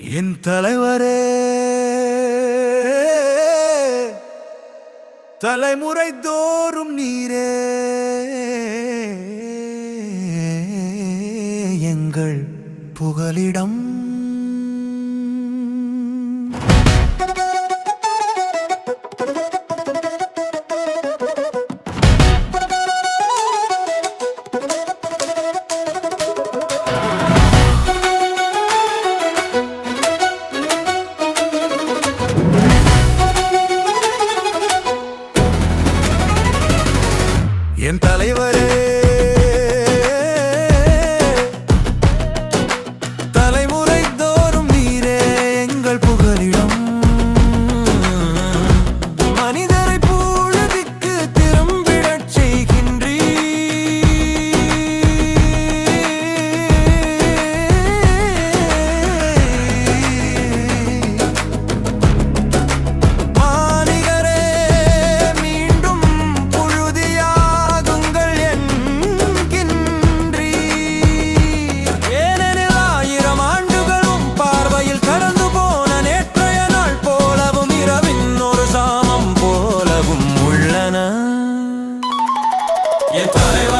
என் தலைவரே. தலைமுறை தோறும் நீரே. எங்கள் புகலிடம் Estoy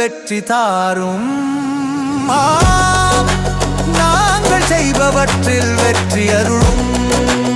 வெற்றி தாரும். நாங்கள் செய்பவற்றில் வெற்றி அருளும்.